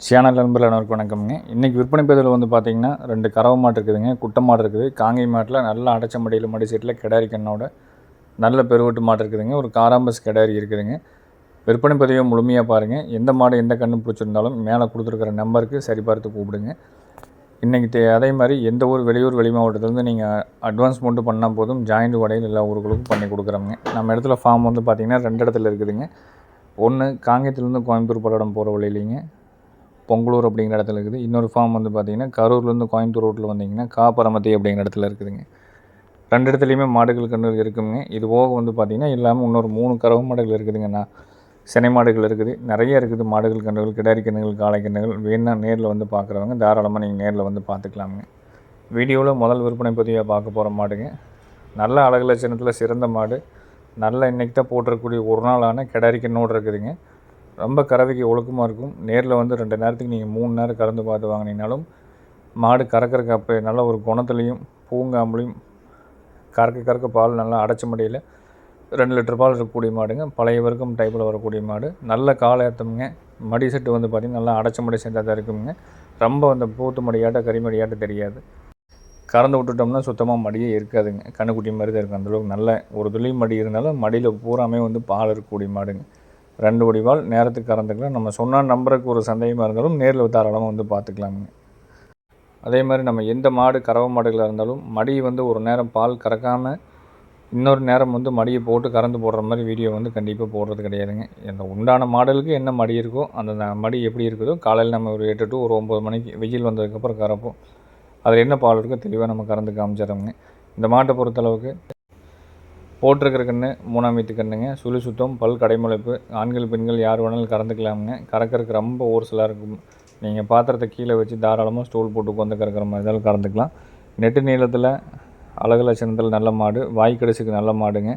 Channel நண்பர்கள் அனைவருக்கும் வணக்கம்ங்க. இன்றைக்கி விற்பனை பதிவில் வந்து பார்த்தீங்கன்னா ரெண்டு கறவை மாடு இருக்குதுங்க. குட்டை மாடு இருக்குது. காங்கை மாட்டில் நல்ல அடைச்ச மடியில் மடி சீட்டில் கிடாரி கண்ணோட நல்ல பெருவட்டு மாடு இருக்குதுங்க. ஒரு காராம்பஸ் கிடாரி இருக்குதுங்க. விற்பனை பதிவை முழுமையாக பாருங்கள் எந்த மாடு எந்த கண்ணு பிடிச்சிருந்தாலும் மேலே கொடுத்துருக்குற நம்பருக்கு சரி பார்த்து கூப்பிடுங்க. இன்றைக்கி தே அதே மாதிரி எந்த ஊர் வெளியூர் வெளி மாவட்டத்துலேருந்து நீங்கள் அட்வான்ஸ் மட்டும் பண்ணால் போதும் ஜாயிண்ட் உடையில் எல்லா ஊர்களுக்கும் பண்ணி கொடுக்குறோங்க நம்ம இடத்துல ஃபார்ம் வந்து பார்த்திங்கன்னா ரெண்டு இடத்துல இருக்குதுங்க. ஒன்று காங்கேயத்துலேருந்து கோயம்புத்தூர் பல்லடம் போகிற வழியிலிங்க. பொங்கலூர் அப்படிங்கிற இடத்துல இருக்குது. இன்னொரு ஃபார்ம் வந்து பார்த்திங்கன்னா கரூர்லேருந்து கோயம்புத்தூர் ரோட்டில் வந்தீங்கன்னா காப்பரமத்தி அப்படிங்கிற இடத்துல இருக்குதுங்க. ரெண்டு இடத்துலையுமே மாடுகள் கன்றுகள் இருக்குங்க. இது போக வந்து பார்த்திங்கன்னா இல்லாமல் இன்னொரு மூணு கரவு மாடுகள் இருக்குதுங்கண்ணா சினை மாடுகள் இருக்குது. நிறைய இருக்குது. மாடுகள் கன்றுகள் கிடாரி கன்றுகள் காளை கன்றுகள். வேணா நேரில் வந்து பார்க்குறவங்க தாராளமாக நீங்கள் நேரில் வந்து பார்த்துக்கலாமுங்க. வீடியோவில் முதல் விற்பனை பதிவாக பார்க்க போகிற மாடுங்க. நல்ல அழகு லட்சணத்தில் சிறந்த மாடு. நல்ல இன்றைக்கி தான் போட்டிருக்கக்கூடிய ஒரு நாளான கிடாரி கண்ணோடு இருக்குதுங்க. ரொம்ப கறவைக்கு ஒழுக்கமாக இருக்கும். நேரில் வந்து ரெண்டு நேரத்துக்கு நீங்கள் மூணு நேரம் கறந்து பார்த்து வாங்கினீங்கனாலும் மாடு கறக்கறக்கு அப்போ நல்ல ஒரு குணத்துலேயும் பூங்காம்புலையும் கறக்க கறக்க பால் நல்லா அடைச்ச முடியல ரெண்டு லிட்டர் பால் இருக்கக்கூடிய மாடுங்க. பழைய வர்க்கம் டைப்பில் வரக்கூடிய மாடு. நல்ல கால ஏற்றமுங்க மடி செட்டு வந்து பார்த்திங்கன்னா நல்லா அடைச்ச மடி செட்டாக தான் இருக்குங்க. ரொம்ப அந்த பூத்து மடியாட்ட கறிமடியாட்ட தெரியாது. கறந்து விட்டுட்டோம்னா சுத்தமாக மடியே இருக்காதுங்க. கண்ணுக்குட்டி மாதிரி தான் இருக்கும். அந்தளவுக்கு நல்ல ஒரு துளி மடி இருந்தாலும் மடியில் பூராமே வந்து பால் இருக்கக்கூடிய மாடுங்க. ரெண்டு வடிவால் நேரத்துக்கு கறந்துக்கலாம். நம்ம சொன்ன நம்பருக்கு ஒரு சந்தேகமாக இருந்தாலும் நேரில் தாராளமாக வந்து பார்த்துக்கலாமுங்க அதே மாதிரி நம்ம எந்த மாடு கறவை மாடுகளாக இருந்தாலும் மடி வந்து ஒரு நேரம் பால் கறக்காமல் இன்னொரு நேரம் வந்து மடியை போட்டு கறந்து போடுற மாதிரி வீடியோ வந்து கண்டிப்பாக போடுறது கிடையாதுங்க. இந்த உண்டான மாடலுக்கு என்ன மடி இருக்கோ அந்த மடி எப்படி இருக்குதோ காலையில் நம்ம ஒரு எட்டு டு ஒரு ஒம்பது மணிக்கு வெயில் வந்ததுக்கப்புறம் கறப்போம். அதில் என்ன பால் இருக்கோ தெளிவாக நம்ம கறந்து காமிச்சிடறோங்க இந்த மாட்டை பொறுத்தளவுக்கு போட்டிருக்கிற கன்று மூணாம் வீட்டு கண்ணுங்க சுழி சுத்தம் பல் கடைமுளைப்பு ஆண்கள் பெண்கள் யார் வேணாலும் கறந்துக்கலாமுங்க. கறக்கிறதுக்கு ரொம்ப ஒரு சிலாக இருக்கும். நீங்கள் பாத்திரத்தை கீழே வச்சு தாராளமாக ஸ்டூல் போட்டு உட்காந்து கறக்கிற மாதிரி இருந்தாலும் கறந்துக்கலாம். நெட்டு நீளத்தில் அழகு லட்சணத்தில் நல்ல மாடு வாய் நல்ல மாடுங்க.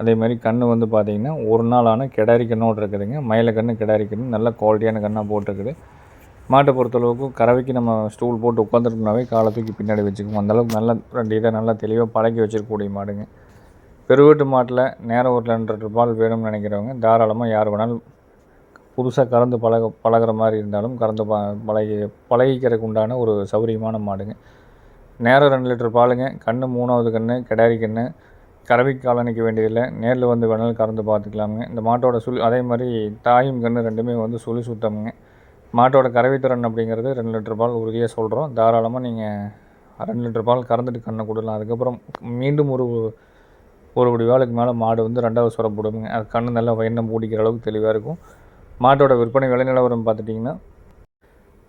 அதே மாதிரி கன்று வந்து பார்த்தீங்கன்னா ஒரு நாளான கிடாரி கண்ணோடு இருக்குதுங்க. மயில கன்று கிடாரி கன்று நல்ல குவாலிட்டியான கண்ணாக போட்டிருக்குது. மாட்டை பொறுத்தளவுக்கு கறவைக்கு நம்ம ஸ்டூல் போட்டு உட்காந்துருக்கோம்னாவே காலை தூக்கி பின்னாடி வச்சுக்குவோம். அந்தளவுக்கு நல்ல ரெண்டு இதை நல்லா தெளிவாக பழக்கி வச்சிருக்கக்கூடிய மாடுங்க. பெருவீட்டு மாட்டில் நேரம் ஒரு ரெண்டு பால் வேணும்னு நினைக்கிறவங்க தாராளமாக யார் வேணாலும் புதுசாக கறந்து பழக பழகுற மாதிரி இருந்தாலும் கறந்து ப பழகி பழகிக்கிறதுக்கு உண்டான ஒரு சௌகரியமான மாடுங்க. நேரம் ரெண்டு லிட்டர் பாலுங்க கன்று மூணாவது கன்று கிடாரி கன்று கறவைக்கு காலணிக்க வேண்டியதில்லை நேரில் வந்து வேணாலும் கறந்து பார்த்துக்கலாமுங்க. இந்த மாட்டோட சுழி அதே மாதிரி தாயும் கன்று ரெண்டுமே வந்து சுழி சுத்தமுங்க. மாட்டோட கறவை திறன் அப்படிங்கிறது ரெண்டு லிட்டர் பால் உறுதியாக சொல்கிறோம் தாராளமாக நீங்கள் ரெண்டு லிட்டர் பால் கறந்துட்டு கண்ணை கொடுக்கலாம் அதுக்கப்புறம் மீண்டும் ஒரு ஒரு கோடி வேலைக்கு மேலே மாடு வந்து ரெண்டாவது சுரம் போடுங்க அது கண்ணு நல்லா வயனம் மூடிக்கிற அளவுக்கு தெளிவாக இருக்கும். மாட்டோட விற்பனை விலை நிலவரம் பார்த்துட்டிங்கன்னா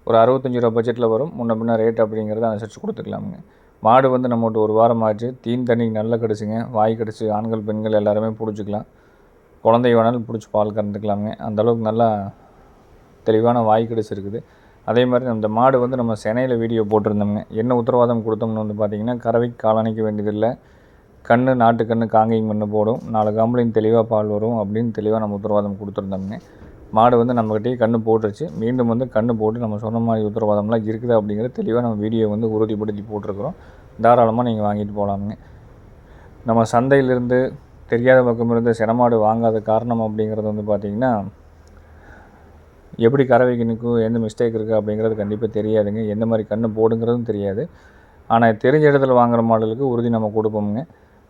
ஒரு அறுபத்தஞ்சி ரூபா பட்ஜெட்டில் வரும். முன்ன பின்ன ரேட் அப்படிங்கிறத அனுசரித்து கொடுத்துக்கலாமுங்க. மாடு வந்து நம்மகிட்ட ஒரு வாரம் ஆச்சு. தீன் தண்ணி நல்லா கிடச்சிங்க. வாய் கிடச்சி ஆண்கள் பெண்கள் எல்லாருமே பிடிச்சிக்கலாம். குழந்தை வேணாலும் பிடிச்சி பால் கறந்துக்கலாமுங்க. அந்த அளவுக்கு நல்லா தெளிவான வாய் கிடச்சி இருக்குது. அதே மாதிரி அந்த மாடு வந்து நம்ம சென்னையில் வீடியோ போட்டிருந்தோம்ங்க. என்ன உத்தரவாதம் கொடுத்தோம்னு வந்து பார்த்திங்கன்னா கறவைக்கு காலணிக்க வேண்டியதில்லை. கண்ணு நாட்டு கண்ணு காங்கேயம் கண்ணு போடும். நாலு காம்பளையும் தெளிவாக பால் வரும் அப்படின்னு தெளிவாக நம்ம உத்தரவாதம் கொடுத்துருந்தோம்னே. மாடு வந்து நம்மக்கிட்டே கண்ணு போட்டுருச்சு. மீண்டும் வந்து கண்ணு போட்டு நம்ம சொன்ன மாதிரி உத்தரவாதம்லாம் இருக்குது அப்படிங்கிறது தெளிவாக நம்ம வீடியோ வந்து உறுதிப்படுத்தி போட்டிருக்கிறோம். தாராளமாக நீங்கள் வாங்கிட்டு போகலாமுங்க நம்ம சந்தையிலிருந்து தெரியாத பக்கம் இருந்து சினமாடு வாங்காத காரணம் அப்படிங்கிறது வந்து பார்த்திங்கன்னா எப்படி கறவைக்கு நிற்கும் எந்த மிஸ்டேக் இருக்குது அப்படிங்கிறது கண்டிப்பாக தெரியாதுங்க. எந்த மாதிரி கண்ணு போடுங்கிறதும் தெரியாது. ஆனால் தெரிஞ்ச இடத்துல வாங்குகிற மாடலுக்கு உறுதி நம்ம கொடுப்போமுங்க.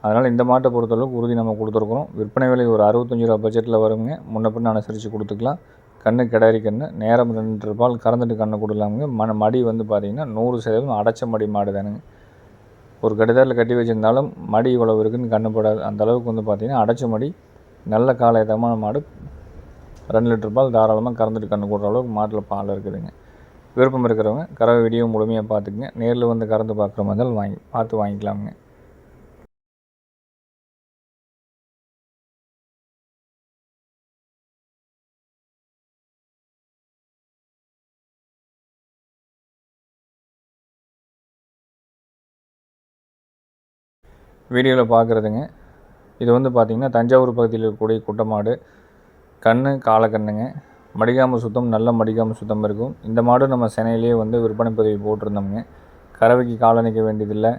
அதனால் இந்த மாட்டை பொறுத்தளவுக்கு உறுதி நம்ம கொடுத்துருக்குறோம். விற்பனை விலை ஒரு அறுபத்தஞ்சி ரூபா பட்ஜெட்டில் வருங்க. முன்ன பின்ன அனுசரித்து கொடுத்துக்கலாம். கண்ணு கிடாரி கண்ணு நேரம் ரெண்டு ரூபால் கறந்துட்டு கண்ணு கொடுக்கலாமுங்க. மன மடி வந்து பார்த்திங்கன்னா நூறு சதவீதம் அடைச்ச மடி மாடு தானுங்க. ஒரு கடிதாரில் கட்டி வச்சுருந்தாலும் மடி இவ்வளவு இருக்குன்னு கண்ணு அந்த அளவுக்கு வந்து பார்த்திங்கன்னா அடைச்ச மடி நல்ல காலயத்தமான மாடு. ரெண்டு லிட்டர் பால் தாராளமாக கறந்துட்டு கண்ணு கொடுற அளவுக்கு மாட்டில் பால் இருக்குதுங்க. விருப்பம் இருக்கிறவங்க கறவை வீடியோ முழுமையாக பார்த்துக்குங்க நேரில் வந்து கறந்து பார்க்குற மாதிரி இருந்தாலும் வாங்கி பார்த்து வாங்கிக்கலாமுங்க. வீடியோவில் பார்க்குறதுங்க இது வந்து பார்த்திங்கன்னா தஞ்சாவூர் பகுதியில் இருக்கக்கூடிய குட்டை மாடு கண்ணு காலக்கண்ணுங்க. மடிகாம சுத்தம் நல்ல மடிகாம சுத்தம் இருக்கும். இந்த மாடு நம்ம சென்னையிலேயே வந்து விற்பனை பதிவு போட்டிருந்தோம்ங்க. கறவைக்கு கால் நிற்க வேண்டியதில்லை.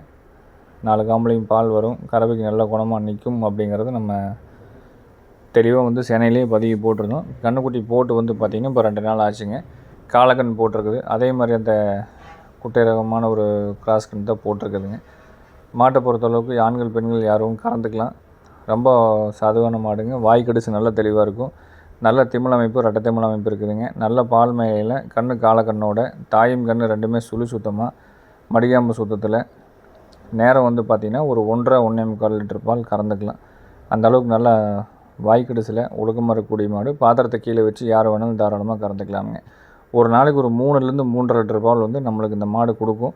நாலு காம்பளையும் பால் வரும். கறவைக்கு நல்ல குணமாக நிற்கும் அப்படிங்கிறது நம்ம தெளிவாக வந்து சென்னையிலேயே பதிவு போட்டிருந்தோம். கண்ணுக்குட்டி போட்டு வந்து பார்த்திங்கன்னா இப்போ ரெண்டு நாள் ஆச்சுங்க. காலக்கண் போட்டிருக்குது. அதே மாதிரி அந்த குட்டை ரகமான ஒரு கிராஸ் கண் தான் போட்டிருக்குதுங்க. மாட்டை பொறுத்தளவுக்கு ஆண்கள் பெண்கள் யாரும் கறந்துக்கலாம் ரொம்ப சதுவான மாடுங்க. வாய் கடிச்சு நல்ல தெளிவாக இருக்கும். நல்ல திமிழ் அமைப்பு ரெட்டை திமிழ் அமைப்பு இருக்குதுங்க. நல்ல பால் மேலையில் கண்ணு காலக்கண்ணோட தாயும் கண்ணு ரெண்டுமே சுழி சுத்தமாக மடிகாம்பு சுத்தத்தில். நேரம் வந்து பார்த்திங்கன்னா ஒரு ஒன்றரை ஒன்றே முக்கால் லிட்டர் பால் கறந்துக்கலாம். அந்த அளவுக்கு நல்லா வாய்க்கடிசில் ஒழுக்கமாக இருக்கக்கூடிய மாடு. பாத்திரத்தை கீழே வச்சு யார் வேணாலும் தாராளமாக கறந்துக்கலாமுங்க. ஒரு நாளைக்கு ஒரு மூணுலேருந்து மூன்றரை லிட்டர் பால் வந்து நம்மளுக்கு இந்த மாடு கொடுக்கும்.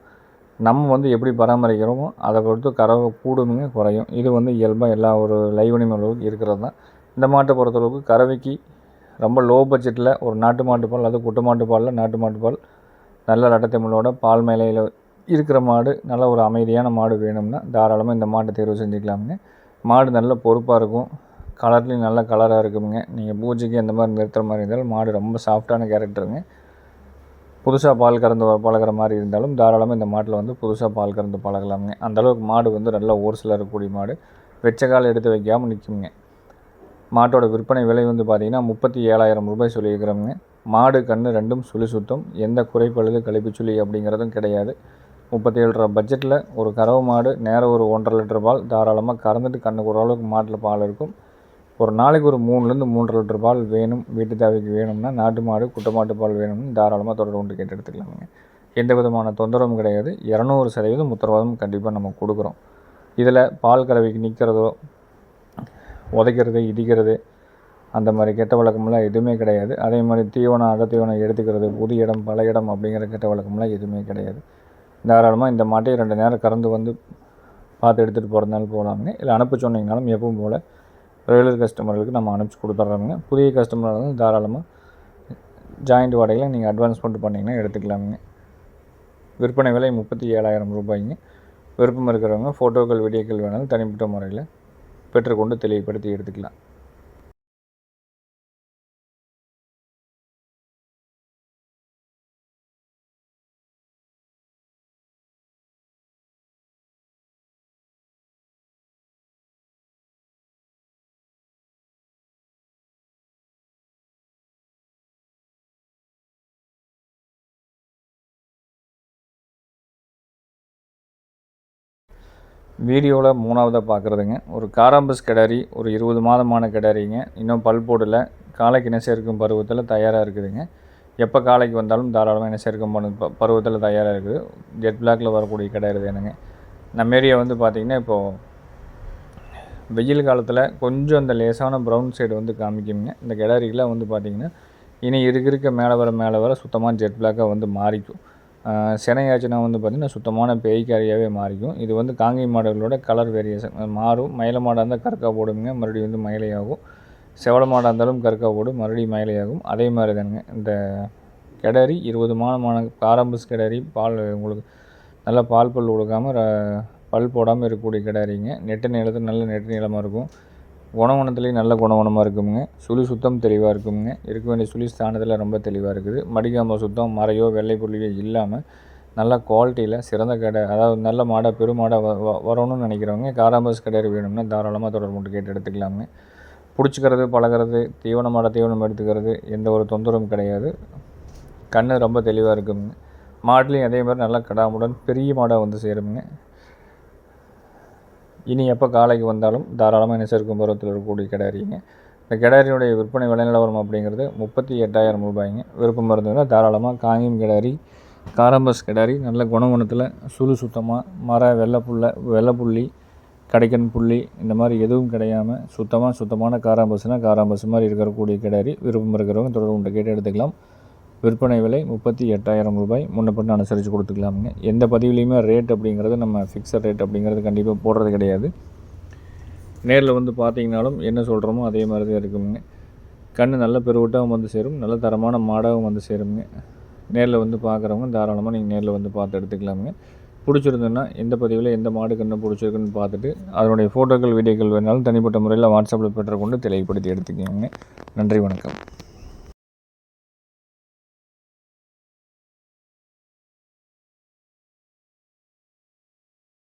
நம்ம வந்து எப்படி பராமரிக்கிறோமோ அதை பொறுத்து கறவை கூடுமுங்க குறையும். இது வந்து இயல்பாக எல்லா ஒரு லைவனியும் அளவுக்கு இருக்கிறது தான். இந்த மாட்டை பொறுத்தளவுக்கு கறவைக்கு ரொம்ப லோ பட்ஜெட்டில் ஒரு நாட்டு மாட்டு பால் அது குட்டு மாட்டு பாலில் நாட்டு மாட்டு பால் நல்ல ரட்டத்தமிழோட பால் மேலையில் இருக்கிற மாடு நல்ல ஒரு அமைதியான மாடு வேணும்னா தாராளமாக இந்த மாட்டை தேர்வு செஞ்சுக்கலாமுங்க. மாடு நல்ல பொறுப்பாக இருக்கும். கலர்லேயும் நல்ல கலராக இருக்குங்க நீங்கள் பூஜைக்கு அந்த மாதிரி நிறுத்துகிற மாதிரி இருந்தாலும் மாடு ரொம்ப சாஃப்டான கேரக்டருங்க புதுசாக பால் கறந்து பழகிற மாதிரி இருந்தாலும் தாராளமாக இந்த மாட்டில் வந்து புதுசாக பால் கறந்து பழகலாமுங்க. அந்தளவுக்கு மாடு வந்து நல்லா ஒரு சிலர் இருக்கக்கூடிய மாடு. வெச்ச கால் எடுத்து வைக்காமல் நிற்குங்க மாட்டோட விற்பனை விலை வந்து பார்த்திங்கன்னா முப்பத்தி ஏழாயிரம் ரூபாய் சொல்லியிருக்கிறோங்க மாடு கன்று ரெண்டும் சுழி சுத்தம். எந்த குறைப்பழுது கழிப்பு சுழி அப்படிங்கிறதும் கிடையாது. முப்பத்தி ஏழு ரூபா பட்ஜெட்டில் ஒரு கறவை மாடு நேரம் ஒரு ஒன்றரை லிட்டர் பால் தாராளமாக கறந்துட்டு கண்ணுக்கு ஓரளவுக்கு மாட்டில் பால் இருக்கும். ஒரு நாளைக்கு ஒரு மூணுலேருந்து மூன்றரை லிட்டர் பால் வேணும் வீட்டு தேவைக்கு வேணும்னா நாட்டு மாடு குட்டை மாட்டு பால் வேணும்னு தாராளமாக தொடர்பு கொண்டு கேட்டு எடுத்துக்கலாமுங்க. எந்த விதமான தொந்தரவும் கிடையாது. இரநூறு சதவீதம் உத்தரவாதம் கண்டிப்பாக நம்ம கொடுக்குறோம். இதில் பால் கறவைக்கு நிற்கிறதோ உதைக்கிறது இடிக்கிறது அந்த மாதிரி கெட்ட வழக்கம்லாம் எதுவுமே கிடையாது. அதே மாதிரி தீவனம் அட தீவனம் எடுத்துக்கிறது புது இடம் பல இடம் அப்படிங்கிற கெட்ட வழக்கம்லாம் எதுவுமே கிடையாது. தாராளமாக இந்த மாட்டையை ரெண்டு நேரம் கறந்து வந்து பார்த்து எடுத்துகிட்டு போகிறதுனாலும் போகலாமுங்க. இல்லை அனுப்ப சொன்னீங்கனாலும் எப்பவும் போல் ரெகுலர் கஸ்டமர்களுக்கு நம்ம அனுப்பிச்சி கொடுத்துட்றோங்க. புதிய கஸ்டமர் வந்து தாராளமாக ஜாயிண்ட் வாடகையில் நீங்கள் அட்வான்ஸ் மட்டும் பண்ணிங்கன்னா எடுத்துக்கலாமுங்க. விற்பனை விலை முப்பத்தி ஏழாயிரம் ரூபாய்ங்க. விருப்பம் இருக்கிறவங்க ஃபோட்டோக்கள் வீடியோக்கள் வேணாலும் தனிப்பட்ட முறையில் பெற்றுக்கொண்டு தெளிவுபடுத்தி எடுத்துக்கலாம். வீடியோவில் மூணாவதாக பார்க்குறதுங்க. ஒரு காராம்பஸ் கிடாரி ஒரு இருபது மாதமான கிடாரிங்க. இன்னும் பல் போடல. காலைக்கு இன சேர்க்கும் பருவத்தில் தயாராக இருக்குதுங்க. எப்போ காலைக்கு வந்தாலும் தாராளமாக இன சேர்க்கும் பண்ணு ப பருவத்தில் தயாராக இருக்குது. ஜெட் பிளாக்கில் வரக்கூடிய கிடாரி தானுங்க. நம்ம ஏரியா வந்து பார்த்திங்கன்னா இப்போது வெயில் காலத்தில் கொஞ்சம் அந்த லேசான ப்ரௌன் சைடு வந்து காமிக்குங்க இந்த கிடாரிக்கெலாம் வந்து பார்த்திங்கன்னா இனி இருக்க இருக்க மேலே வர மேலே வர சுத்தமாக ஜெட் பிளாக்காக வந்து மாறிக்கும். சினையாச்சுன்னா வந்து பார்த்திங்கன்னா சுத்தமான பேய்க்காரியாகவே மாறிக்கும். இது வந்து காங்கை மாடுகளோட கலர் வேரியேஷன் மாறும். மயில மாடாக இருந்தால் கற்கா போடுங்க மறுபடியும் வந்து மயிலையாகும். செவல மாடாக இருந்தாலும் கற்கா போடும் மறுபடியும் மயிலையாகும். அதே மாதிரி தானுங்க. இந்த கிடரி இருபது மாதமான காரம்பஸ் கிடரி பால் உங்களுக்கு நல்லா பால் பல் கொடுக்காமல் பல் போடாமல் இருக்கக்கூடிய கிடாரிங்க. நெட்டு நீளத்தில் நல்ல நெட்டு நீளமாக இருக்கும். குணவனத்துலேயும் நல்ல குணவனமாக இருக்குங்க சுழி சுத்தம் தெளிவாக இருக்குங்க இருக்க வேண்டிய சுழி ஸ்தானத்தில் ரொம்ப தெளிவாக இருக்குது. மடிக்காமல் சுத்தம் மறையோ வெள்ளை புள்ளியோ இல்லாமல் நல்ல குவாலிட்டியில் சிறந்த கடை அதாவது நல்ல மாடாக பெருமாடாக வ வரணும்னு நினைக்கிறவங்க காராம்பஸ் கடை வேணும்னா தாராளமாக தொடர்பு கொண்டு கேட்டு எடுத்துக்கலாமுங்க. பிடிச்சிக்கிறது பழகிறது தீவனமாட தீவனம் எடுத்துக்கிறது எந்த ஒரு தொந்தரவும் கிடையாது. கண் ரொம்ப தெளிவாக இருக்குங்க மாட்லேயும் அதே மாதிரி நல்லா கடாமுடன் பெரிய மாடாக வந்து சேருங்க இனி எப்போ காலைக்கு வந்தாலும் தாராளமாக நெசருக்கும் பருவத்தில் இருக்கக்கூடிய கிடாரிங்க. இந்த கிடாரியுடைய விற்பனை விலைநிலவரம் அப்படிங்கிறது முப்பத்தி எட்டாயிரம் ரூபாய்ங்க. விருப்பம் இருந்ததுன்னா தாராளமாக காங்கியம் கிடாரி காரம்பஸ் கிடாரி நல்ல குணகுணத்தில் சுழு சுத்தமாக மர வெள்ளைப்புள்ள வெள்ளைப்புள்ளி கடைக்கன் புள்ளி இந்த மாதிரி எதுவும் கிடையாமல் சுத்தமாக சுத்தமான காராம்பஸ்னால் காராம்பஸ் மாதிரி இருக்கக்கூடிய கிடாரி. விருப்பம் இருக்கிறவங்க தொடர்பு கேட்டு எடுத்துக்கலாம். விற்பனை விலை முப்பத்தி எட்டாயிரம் ரூபாய். முன்னப்பட்டு அனுசரித்து கொடுத்துக்கலாமுங்க. எந்த பதிவுலேயுமே ரேட் அப்படிங்கிறது நம்ம ஃபிக்ஸட் ரேட் அப்படிங்கிறது கண்டிப்பாக போடுறது கிடையாது. நேரில் வந்து பார்த்தீங்கனாலும் என்ன சொல்கிறோமோ அதே மாதிரி தான் இருக்குங்க கண் நல்ல பெருவட்டாகவும் வந்து சேரும். நல்ல தரமான மாடாகவும் வந்து சேருங்க நேரில் வந்து பார்க்குறவங்க தாராளமாக நீங்கள் நேரில் வந்து பார்த்து எடுத்துக்கலாமுங்க. பிடிச்சிருந்ததுன்னா எந்த பதிவில் எந்த மாடு கண்ணு பிடிச்சிருக்குன்னு பார்த்துட்டு அதனுடைய ஃபோட்டோக்கள் வீடியோக்கள் வேணாலும் தனிப்பட்ட முறையில் வாட்ஸ்அப்பில் பெற்றுக்கொண்டு தெளிவுபடுத்தி எடுத்துக்கோங்க. நன்றி வணக்கம்.